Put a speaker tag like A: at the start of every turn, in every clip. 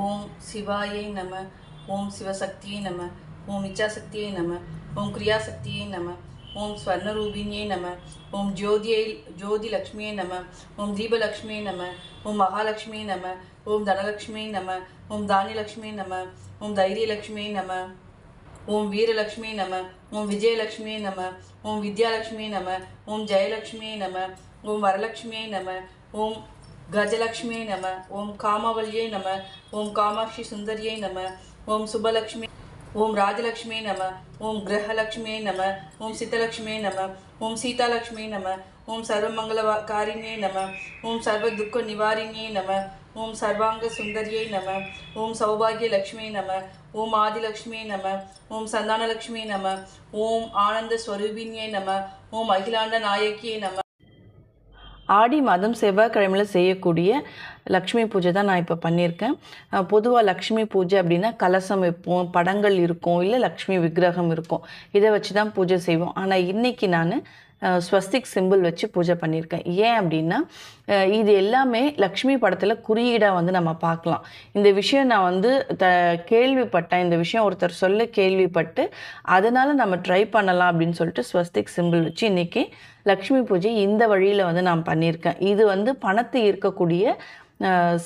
A: ஓம் சிவாயை நம ஓம் சிவசக்தியை நம ஓம் இச்சாசக்தியை நம ஓம் கிரியாசக்தியை நம ஓம் ஸ்வர்ணரூபிணியை நம ஓம் ஜோதியை ஜோதி லக்ஷ்மியை நம ஓம் தீபலக்ஷ்மியை நம ஓம் மகாலட்சுமியை நம ஓம் தனலக்ஷ்மியை நம ஓம் தானியலக்ஷ்மியை நம ஓம் தைரியலக்ஷ்மியை நம ஓம் வீரலக்ஷ்மியை நம ஓம் விஜயலக்ஷ்மி நம ஓம் வித்யாலக்ஷ்மி நம ஓம் ஜெயலக்ஷ்மியை நம ஓம் வரலக்ஷ்மி நம ஓம் கஜலக்ஷ்மியை நம ஓம் காமவல்யை நம ஓம் காமாட்சி சுந்தரியை நம ஓம் சுபலக்ஷ்மி ஓம் ராஜலக்ஷ்மியை நம ஓம் கிரகலக்ஷ்மியை நம ஓம் சித்தலக்ஷ்மியை நம ஓம் சீதாலக்ஷ்மியை நம ஓம் சர்வமங்களகாரிணியை நம ஓம் சர்வ துக்க நிவாரிணியை நம ஓம் சர்வாங்க சுந்தரியை நம ஓம் சௌபாகிய லக்ஷ்மியை நம ஓம் ஆதிலக்ஷ்மியை நம ஓம் சந்தானலக்ஷ்மி நம ஓம் ஆனந்த ஸ்வரூபிணியை நம ஓம் அகிலாண்ட நாயக்கியை நம
B: ஆடி மாதம் செவ்வாய்க்கிழமையில் செய்யக்கூடிய லக்ஷ்மி பூஜை தான் நான் இப்போ பண்ணியிருக்கேன். பொதுவாக லக்ஷ்மி பூஜை அப்படின்னா கலசம் வைப்போம் படங்கள் இருக்கும் இல்லை லக்ஷ்மி விக்கிரகம் இருக்கும். இதை வச்சு தான் பூஜை செய்வோம். ஆனால் இன்றைக்கி நான் ஸ்வஸ்திக் சிம்பிள் வச்சு பூஜை பண்ணியிருக்கேன். ஏன் அப்படின்னா இது எல்லாமே லக்ஷ்மி படத்தில் குறியீடாக வந்து நம்ம பார்க்கலாம். இந்த விஷயம் நான் வந்து த கேள்விப்பட்டேன். இந்த விஷயம் ஒருத்தர் சொல்ல கேள்விப்பட்டு அதனால் நம்ம ட்ரை பண்ணலாம் அப்படின்னு சொல்லிட்டு ஸ்வஸ்திக் சிம்பிள் வச்சு இன்றைக்கி லக்ஷ்மி பூஜை இந்த வழியில் வந்து நான் பண்ணியிருக்கேன். இது வந்து பணத்தை ஈர்க்கக்கூடிய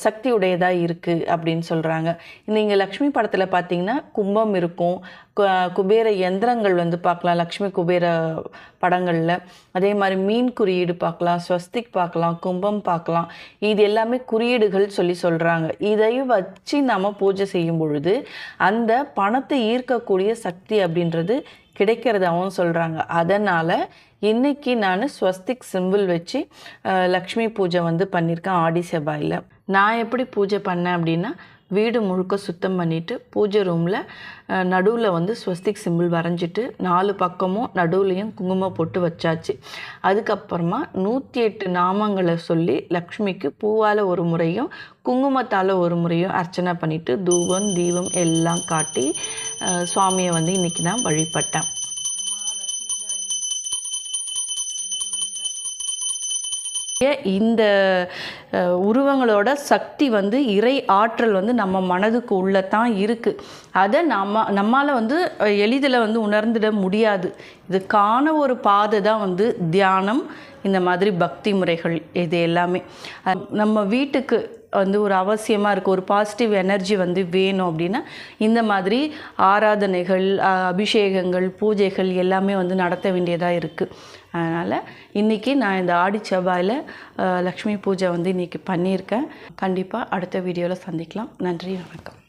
B: சக்தி உடையதாக இருக்குது அப்படின்னு சொல்கிறாங்க நீங்கள் லக்ஷ்மி படத்தில் பார்த்தீங்கன்னா கும்பம் இருக்கும். குபேர யந்திரங்கள் வந்து பார்க்கலாம் லக்ஷ்மி குபேர படங்களில். அதே மாதிரி மீன் குறியீடு பார்க்கலாம் ஸ்வஸ்திக் பார்க்கலாம் கும்பம் பார்க்கலாம் இது எல்லாமே குறியீடுகள் சொல்லி சொல்கிறாங்க இதையும் வச்சு நம்ம பூஜை செய்யும் பொழுது அந்த பணத்தை ஈர்க்கக்கூடிய சக்தி அப்படின்றது கிடைக்கிறதாகவும் சொல்கிறாங்க அதனால் இன்றைக்கி நான் ஸ்வஸ்திக் சிம்பிள் வச்சு லக்ஷ்மி பூஜை வந்து பண்ணியிருக்கேன் ஆடி செவ்வாயில். நான் எப்படி பூஜை பண்ணேன் அப்படின்னா வீடு முழுக்க சுத்தம் பண்ணிவிட்டு பூஜை ரூமில் நடுவில் வந்து ஸ்வஸ்திக் சிம்பிள் வரைஞ்சிட்டு நாலு பக்கமும் நடுவுலையும் குங்குமம் போட்டு வச்சாச்சு. அதுக்கப்புறமா நூற்றி எட்டு நாமங்களை சொல்லி லக்ஷ்மிக்கு பூவால் ஒரு முறையும் குங்குமத்தால் ஒரு முறையும் அர்ச்சனை பண்ணிவிட்டு தூபம் தீபம் எல்லாம் காட்டி சுவாமியை வந்து இன்றைக்கி நான் வழிபட்டேன். இந்த உருவங்களோட சக்தி வந்து இறை ஆற்றல் வந்து நம்ம மனதுக்கு உள்ளே தான் இருக்குது அதை நம்ம நம்மால் வந்து எளிதில் வந்து உணர்ந்துட முடியாது. இதுக்கான ஒரு பாதை தான் வந்து தியானம் இந்த மாதிரி பக்தி முறைகள் இது எல்லாமே. நம்ம வீட்டுக்கு வந்து ஒரு அவசியமாக இருக்குது ஒரு பாசிட்டிவ் எனர்ஜி வந்து வேணும் அப்படின்னா இந்த மாதிரி ஆராதனைகள் அபிஷேகங்கள் பூஜைகள் எல்லாமே வந்து நடத்த வேண்டியதாக இருக்குது அதனால் இன்றைக்கி நான் இந்த ஆடி செவ்வாயில் லக்ஷ்மி பூஜை வந்து இன்றைக்கி பண்ணியிருக்கேன். கண்டிப்பாக அடுத்த வீடியோவில் சந்திக்கலாம். நன்றி வணக்கம்.